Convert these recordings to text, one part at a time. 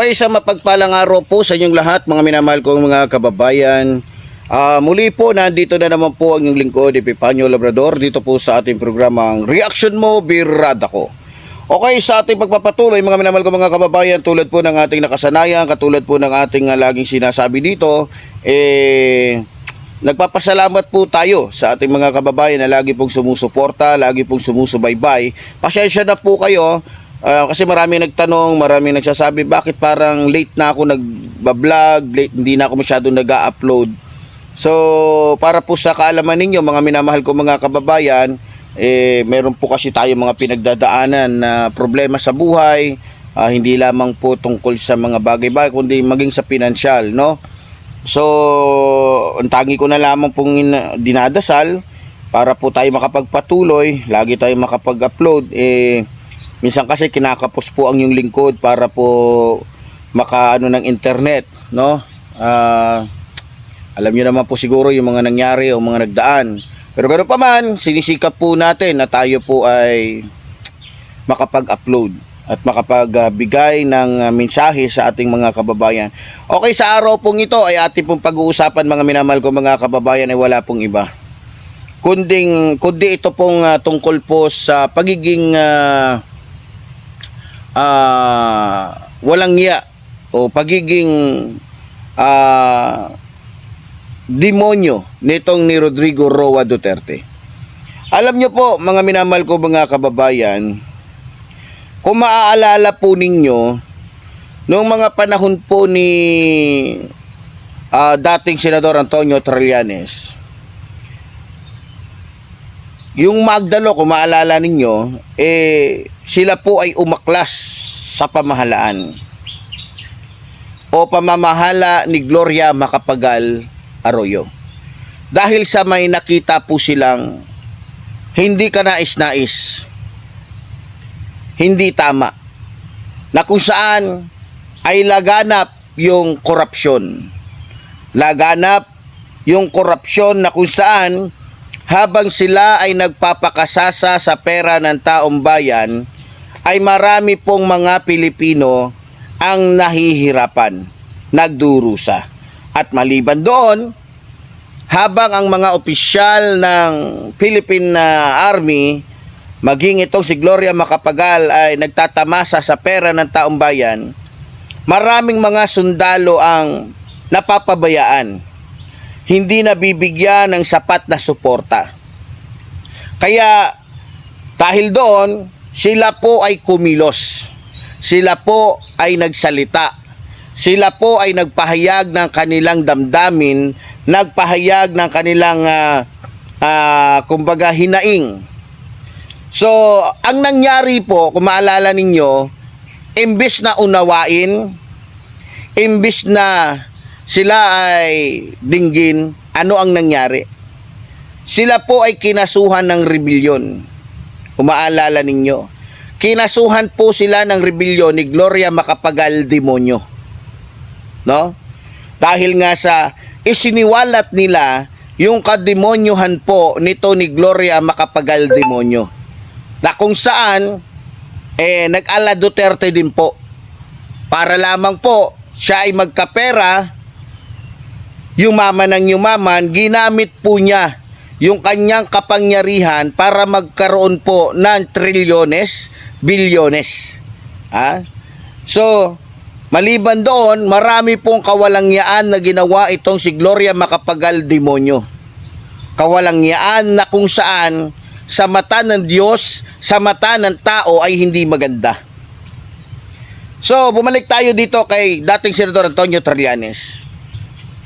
Okay, sa mapagpalang araw po sa inyong lahat, mga minamahal kong mga kababayan. Ah, muli po, nandito na naman po ang inyong lingkod, Epipanyo Labrador, dito po sa ating programang Reaction Mo, Birada Ko. Okay, sa ating pagpapatuloy, mga minamahal kong mga kababayan, tulad po ng ating nakasanayan, katulad po ng ating ah, laging sinasabi dito, eh, nagpapasalamat po tayo sa ating mga kababayan na lagi pong sumusuporta, lagi pong sumusubaybay. Pasensya na po kayo ah, kasi marami nagtanong, marami nagsasabi bakit parang late na ako nagba-vlog, late, hindi na ako masyadong nag-upload. So, para po sa kaalaman ninyo, mga minamahal ko mga kababayan, eh, meron po kasi tayo mga pinagdadaanan na problema sa buhay, ah, hindi lamang po tungkol sa mga bagay-bagay, kundi maging sa pinansyal, no? So, ang tangi ko na lamang pong ina- dinadasal para po tayo makapagpatuloy, lagi tayo makapag-upload. Eh, minsan kasi kinakapos po ang yung lingkod para po makaano ng internet, no? Ah, alam niyo naman po siguro yung mga nangyari o mga nagdaan. Pero ganoon pa man, sinisikap po natin na tayo po ay makapag-upload at makapagbigay ng uh, mensahe sa ating mga kababayan. Okay, sa araw pong ito ay ating pong pag-uusapan mga minamahal ko mga kababayan ay wala pong iba. Kunding, kundi ito pong uh, tungkol po sa pagiging uh, ah, walang iya o pagiging ah, demonyo nitong ni Rodrigo Roa Duterte. Alam nyo po, mga minamahal ko mga kababayan, kung maaalala po ninyo, noong mga panahon po ni ah, dating Senador Antonio Trillanes, yung Magdalo, kung maalala ninyo, eh, sila po ay umaklas sa pamahalaan o pamamahala ni Gloria Macapagal Arroyo. Dahil sa may nakita po silang hindi ka nais-nais, hindi tama, na kung saan ay laganap yung korupsyon. Laganap yung korupsyon na kung saan habang sila ay nagpapakasasa sa pera ng taong bayan, ay marami pong mga Pilipino ang nahihirapan, nagdurusa. At maliban doon, habang ang mga opisyal ng Philippine Army, maging itong si Gloria Macapagal ay nagtatamasa sa pera ng taong bayan, maraming mga sundalo ang napapabayaan. Hindi nabibigyan ng sapat na suporta. Kaya dahil doon, sila po ay kumilos. Sila po ay nagsalita. Sila po ay nagpahayag ng kanilang damdamin, nagpahayag ng kanilang ah, ah, kumbaga hinaing. So, ang nangyari po, kung maalala ninyo, imbis na unawain, imbis na sila ay dinggin, ano ang nangyari? Sila po ay kinasuhan ng rebellion. Umaalala ninyo. Kinasuhan po sila ng rebellion ni Gloria Macapagal Demonyo. No? Dahil nga sa isiniwalat nila yung kademonyohan po nito ni Gloria Macapagal Demonyo. Na kung saan eh nag-ala Duterte din po. Para lamang po siya ay magkapera yumaman ng yumaman, ginamit po niya yung kanyang kapangyarihan para magkaroon po ng trilyones, bilyones. Ha? So, maliban doon, marami pong kawalangyaan na ginawa itong si Gloria Macapagal Demonyo. Kawalangyaan na kung saan sa mata ng Diyos, sa mata ng tao ay hindi maganda. So, bumalik tayo dito kay dating Senador Antonio Trillanes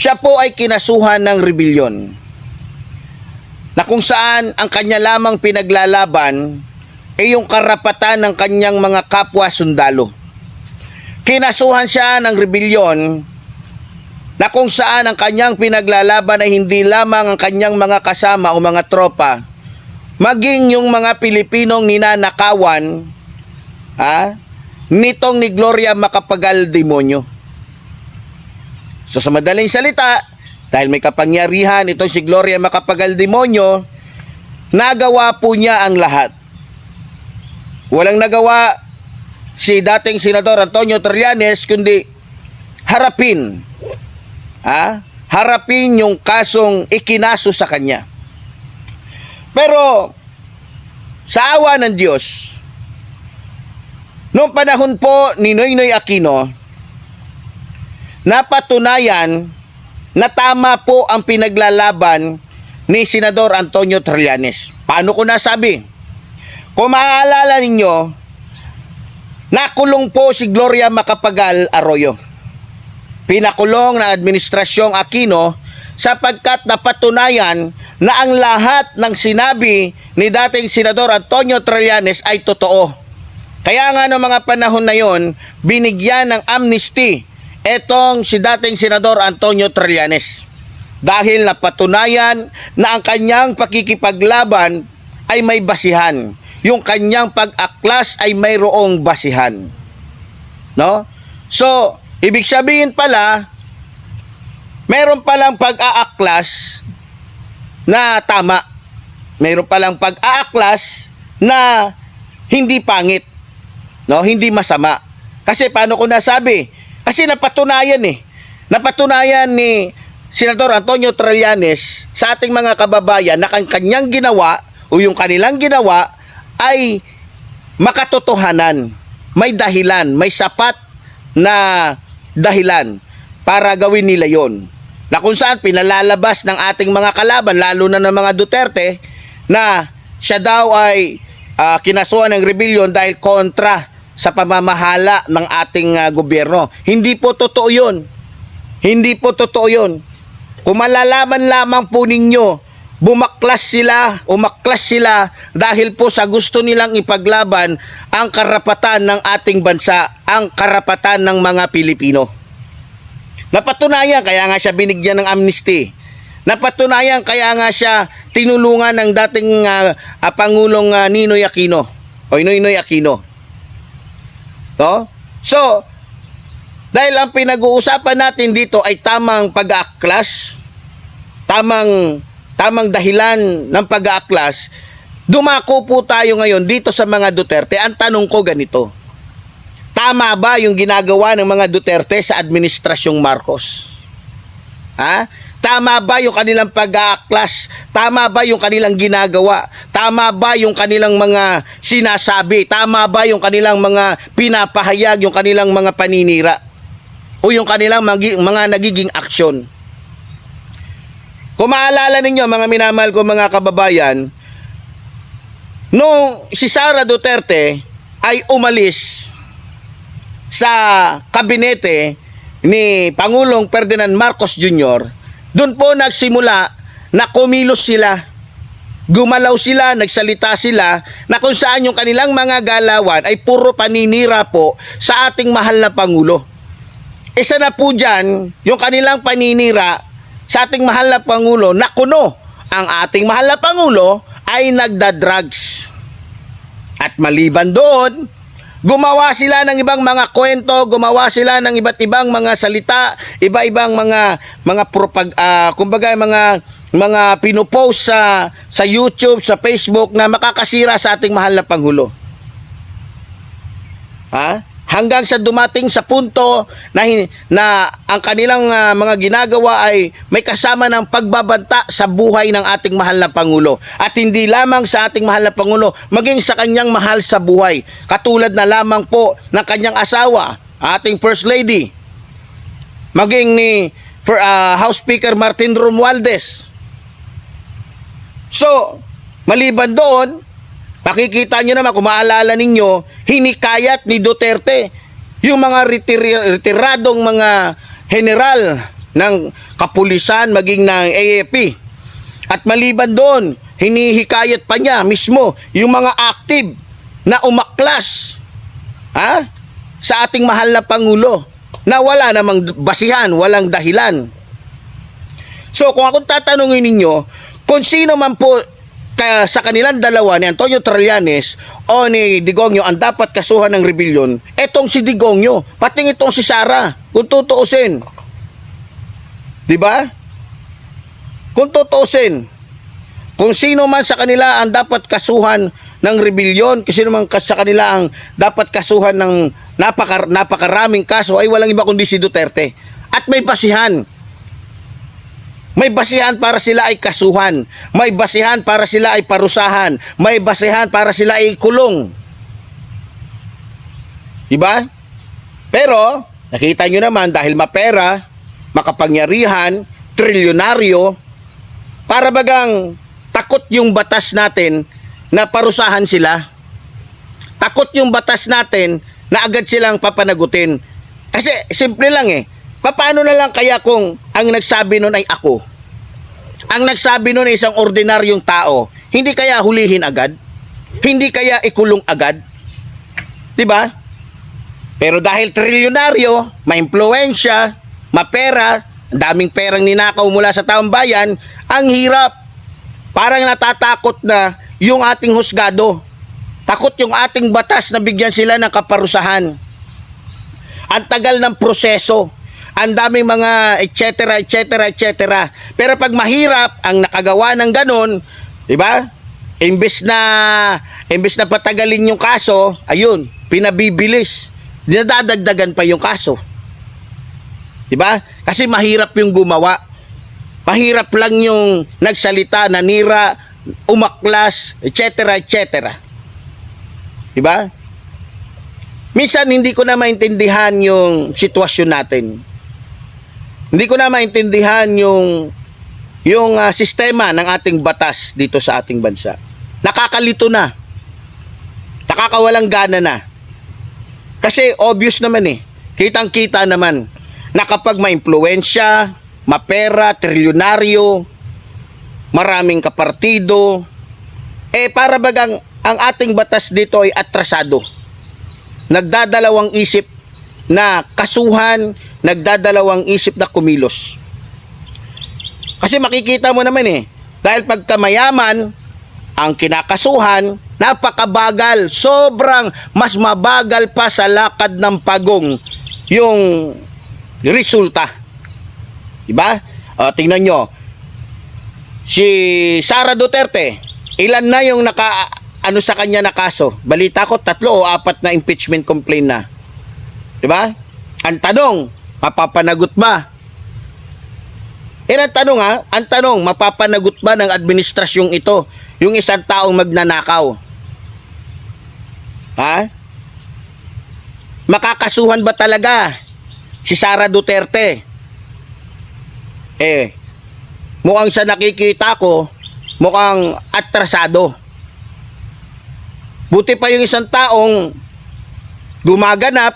siya po ay kinasuhan ng rebellion na kung saan ang kanya lamang pinaglalaban ay yung karapatan ng kanyang mga kapwa sundalo. Kinasuhan siya ng rebellion na kung saan ang kanyang pinaglalaban ay hindi lamang ang kanyang mga kasama o mga tropa, maging yung mga Pilipinong ninanakawan ha, nitong ni Gloria Macapagal Demonyo. So sa madaling salita, dahil may kapangyarihan itong si Gloria Macapagal Demonyo, nagawa po niya ang lahat. Walang nagawa si dating Senador Antonio Trillanes kundi harapin ha? harapin yung kasong ikinaso sa kanya. Pero sa awa ng Diyos, noong panahon po ni Noynoy Aquino, napatunayan na tama po ang pinaglalaban ni Senador Antonio Trillanes. Paano ko nasabi? Kung maaalala ninyo, nakulong po si Gloria Macapagal Arroyo. Pinakulong ng Administrasyong Aquino sapagkat napatunayan na ang lahat ng sinabi ni dating Senador Antonio Trillanes ay totoo. Kaya nga noong mga panahon na yon, binigyan ng amnesty etong si dating Senador Antonio Trillanes. Dahil napatunayan na ang kanyang pakikipaglaban ay may basihan. Yung kanyang pag-aklas ay mayroong basihan. No? So, ibig sabihin pala, meron palang pag-aaklas na tama. Meron palang pag-aaklas na hindi pangit. No, hindi masama. Kasi paano ko nasabi? Kasi napatunayan eh. Napatunayan ni Senador Antonio Trillanes sa ating mga kababayan na ang kanyang ginawa o yung kanilang ginawa ay makatotohanan. May dahilan, may sapat na dahilan para gawin nila yon. Na kung saan pinalalabas ng ating mga kalaban, lalo na ng mga Duterte, na siya daw ay ah, kinasuhan ng rebellion dahil kontra sa pamamahala ng ating ah, gobyerno. Hindi po totoo yun. Hindi po totoo yun. Kung malalaman lamang po ninyo, bumaklas sila, umaklas sila dahil po sa gusto nilang ipaglaban ang karapatan ng ating bansa, ang karapatan ng mga Pilipino. Napatunayan, kaya nga siya binigyan ng amnesty. Napatunayan, kaya nga siya tinulungan ng dating ah, Pangulong ah, Ninoy Aquino o Noynoy Aquino. No? So, dahil ang pinag-uusapan natin dito ay tamang pag-aaklas, tamang tamang dahilan ng pag-aaklas, dumako po tayo ngayon dito sa mga Duterte. Ang tanong ko ganito, tama ba yung ginagawa ng mga Duterte sa administrasyong Marcos? Ha? Tama ba yung kanilang pag-aaklas? Tama ba yung kanilang ginagawa? Tama ba yung kanilang mga sinasabi? Tama ba yung kanilang mga pinapahayag, yung kanilang mga paninira? O yung kanilang mga nagiging aksyon? Kung maalala ninyo mga minamahal ko mga kababayan, nung si Sara Duterte ay umalis sa kabinete ni Pangulong Ferdinand Marcos Jr., doon po nagsimula na kumilos sila. Gumalaw sila, nagsalita sila na kung saan yung kanilang mga galawan ay puro paninira po sa ating mahal na Pangulo. Isa na po dyan, yung kanilang paninira sa ating mahal na Pangulo na kuno ang ating mahal na Pangulo ay nagda-drugs. At maliban doon, gumawa sila ng ibang mga kwento, gumawa sila ng iba't ibang mga salita, iba-ibang mga mga propag ah, kumbaga mga mga pinopost sa sa YouTube, sa Facebook na makakasira sa ating mahal na pangulo. Ha? Hanggang sa dumating sa punto na na ang kanilang ah, mga ginagawa ay may kasama ng pagbabanta sa buhay ng ating mahal na pangulo. At hindi lamang sa ating mahal na pangulo, maging sa kanyang mahal sa buhay. Katulad na lamang po ng kanyang asawa, ating first lady. Maging ni for, ah, House Speaker Martin Romualdez. So, maliban doon, makikita nyo naman kung maalala ninyo, hinikayat ni Duterte yung mga retir- retiradong mga general ng kapulisan maging ng AFP. At maliban doon, hinihikayat pa niya mismo yung mga active na umaklas ha? sa ating mahal na Pangulo na wala namang basihan, walang dahilan. So kung akong tatanungin ninyo, kung sino man po sa kanilang dalawa ni Antonio Trillanes o ni Digongyo ang dapat kasuhan ng rebellion, etong si Digongyo, pati itong si Sara, kung tutuusin. 'Di ba? Kung tutuusin, kung sino man sa kanila ang dapat kasuhan ng rebellion kasi naman sa kanila ang dapat kasuhan ng napaka, napakaraming kaso ay walang iba kundi si Duterte. At may basihan. May basihan para sila ay kasuhan. May basihan para sila ay parusahan. May basihan para sila ay kulong. Diba? Pero, nakita nyo naman dahil mapera, makapangyarihan, trilyonaryo, para bagang takot yung batas natin na parusahan sila. Takot yung batas natin na agad silang papanagutin. Kasi simple lang eh. Paano na lang kaya kung ang nagsabi nun ay ako? Ang nagsabi nun ay isang ordinaryong tao, hindi kaya hulihin agad? Hindi kaya ikulong agad? 'Di ba? Pero dahil trilyonaryo, maimpluwensya, mapera, daming perang ninakaw mula sa taong bayan, ang hirap. Parang natatakot na yung ating husgado. Takot yung ating batas na bigyan sila ng kaparusahan. Ang tagal ng proseso. Ang daming mga et cetera, et cetera, et cetera. Pero pag mahirap ang nakagawa ng ganun, di ba? Imbes na imbes na patagalin yung kaso, ayun, pinabibilis. Dinadadagdagan pa yung kaso. Di ba? Kasi mahirap yung gumawa. Mahirap lang yung nagsalita, nanira, umaklas, etc. etc. Di ba? Minsan hindi ko na maintindihan yung sitwasyon natin. Hindi ko na maintindihan yung yung ah, sistema ng ating batas dito sa ating bansa. Nakakalito na. Nakakawalang gana na. Kasi obvious naman eh. Kitang-kita naman na kapag maimpluwensya, mapera, trilyonaryo, maraming kapartido, eh para bagang ang ating batas dito ay atrasado. Nagdadalawang isip na kasuhan, nagdadalawang isip na kumilos. Kasi makikita mo naman eh, dahil pagka mayaman, ang kinakasuhan, napakabagal, sobrang mas mabagal pa sa lakad ng pagong yung resulta. Diba? O, tingnan nyo. Si Sara Duterte, ilan na yung naka ano sa kanya na kaso? Balita ko tatlo o apat na impeachment complaint na. 'Di ba? Ang tanong, mapapanagot ba? Eh, ang tanong ha, ang tanong, mapapanagot ba ng administrasyong ito yung isang taong magnanakaw? Ha? Makakasuhan ba talaga si Sara Duterte? Eh, mukhang sa nakikita ko, mukhang atrasado. Buti pa yung isang taong gumaganap,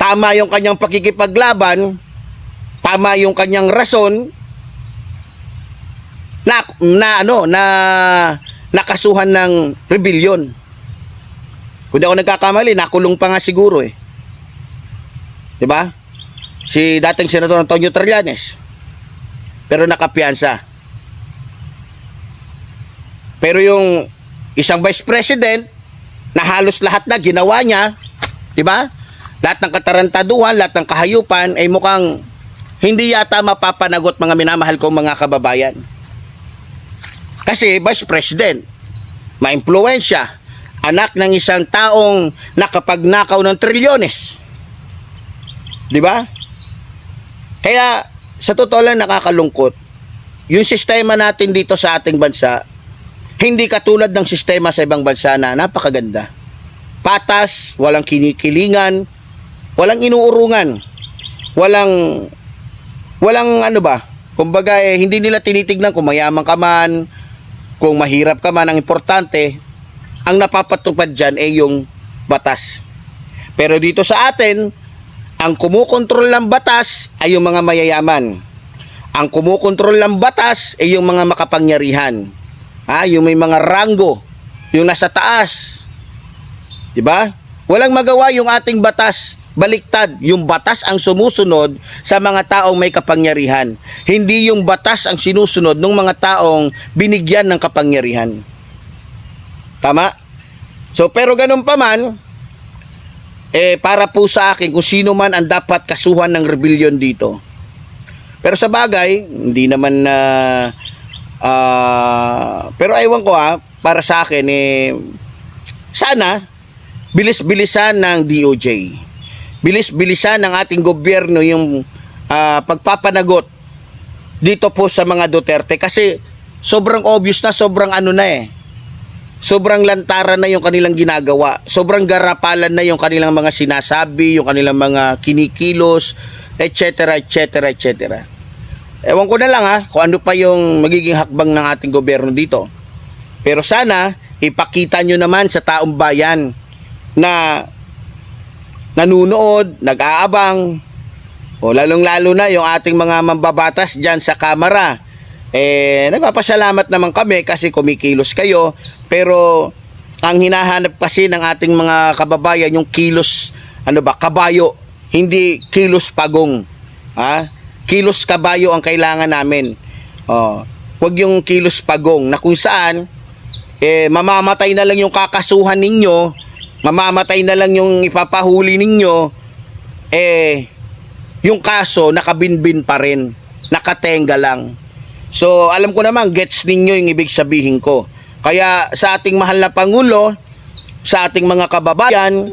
tama yung kanyang pakikipaglaban, tama yung kanyang rason, na, na ano, na nakasuhan ng rebellion. Kung di ako nagkakamali, nakulong pa nga siguro eh. 'Di ba? Si dating Senador Antonio Trillanes. Pero nakapiyansa. Pero yung isang vice president na halos lahat na ginawa niya, 'di ba? Lahat ng katarantaduhan, lahat ng kahayupan ay mukhang hindi yata mapapanagot mga minamahal kong mga kababayan. Kasi vice president, maimpluwensya, anak ng isang taong nakapagnakaw ng trilyones. 'Di ba? Kaya sa totoo lang nakakalungkot. Yung sistema natin dito sa ating bansa, hindi katulad ng sistema sa ibang bansa na napakaganda. Patas, walang kinikilingan, walang inuurungan, walang walang ano ba? Kumbaga eh, hindi nila tinitignan kung mayaman ka man, kung mahirap ka man, ang importante, ang napapatupad dyan ay yung batas. Pero dito sa atin, ang kumukontrol ng batas ay yung mga mayayaman. Ang kumukontrol ng batas ay yung mga makapangyarihan. Ha, yung may mga ranggo, yung nasa taas. 'Di ba? Walang magawa yung ating batas. Baliktad, yung batas ang sumusunod sa mga taong may kapangyarihan. Hindi yung batas ang sinusunod ng mga taong binigyan ng kapangyarihan. Tama? So, pero ganun pa man, eh, para po sa akin, kung sino man ang dapat kasuhan ng rebellion dito. Pero sa bagay, hindi naman na Ah, pero aywan ko ha, para sa akin eh sana bilis-bilisan ng DOJ. Bilis-bilisan ng ating gobyerno yung ah, pagpapanagot dito po sa mga Duterte kasi sobrang obvious na, sobrang ano na eh. Sobrang lantaran na yung kanilang ginagawa. Sobrang garapalan na yung kanilang mga sinasabi, yung kanilang mga kinikilos, etc. etc. etc. Ewan ko na lang ha, kung ano pa yung magiging hakbang ng ating gobyerno dito. Pero sana, ipakita nyo naman sa taong bayan na nanunood, nag-aabang, o lalong-lalo na yung ating mga mambabatas dyan sa kamera. Eh, nagpapasalamat naman kami kasi kumikilos kayo. Pero ang hinahanap kasi ng ating mga kababayan yung kilos, ano ba, kabayo, hindi kilos pagong. Ha? Kilos kabayo ang kailangan namin. Oh, wag yung kilos pagong na kung saan eh mamamatay na lang yung kakasuhan ninyo, mamamatay na lang yung ipapahuli ninyo, eh yung kaso nakabinbin pa rin, nakatenga lang. So alam ko naman gets ninyo yung ibig sabihin ko. Kaya sa ating mahal na pangulo, sa ating mga kababayan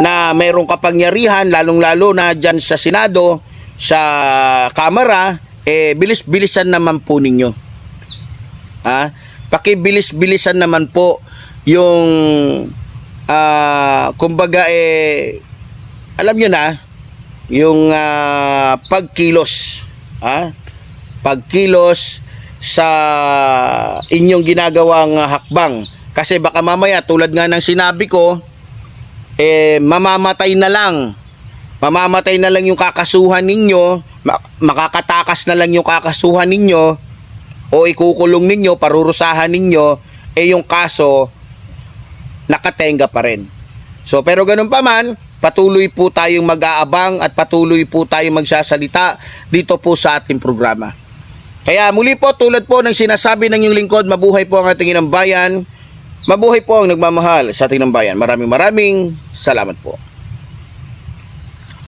na mayroong kapangyarihan lalong-lalo na diyan sa Senado, sa Kamara, eh bilis-bilisan naman po ninyo. Ha? Pakibilis-bilisan naman po yung ah kumbaga eh alam nyo na yung ah, pagkilos ha? Pagkilos sa inyong ginagawang hakbang. Kasi baka mamaya tulad nga ng sinabi ko eh mamamatay na lang. Mamamatay na lang yung kakasuhan ninyo ma- makakatakas na lang yung kakasuhan ninyo o ikukulong ninyo parurusahan ninyo eh yung kaso nakatenga pa rin. So pero ganun pa man patuloy po tayong mag-aabang at patuloy po tayong magsasalita dito po sa ating programa. Kaya muli po tulad po ng sinasabi ng inyong lingkod mabuhay po ang ating inang bayan mabuhay po ang nagmamahal sa ating inang bayan maraming maraming salamat po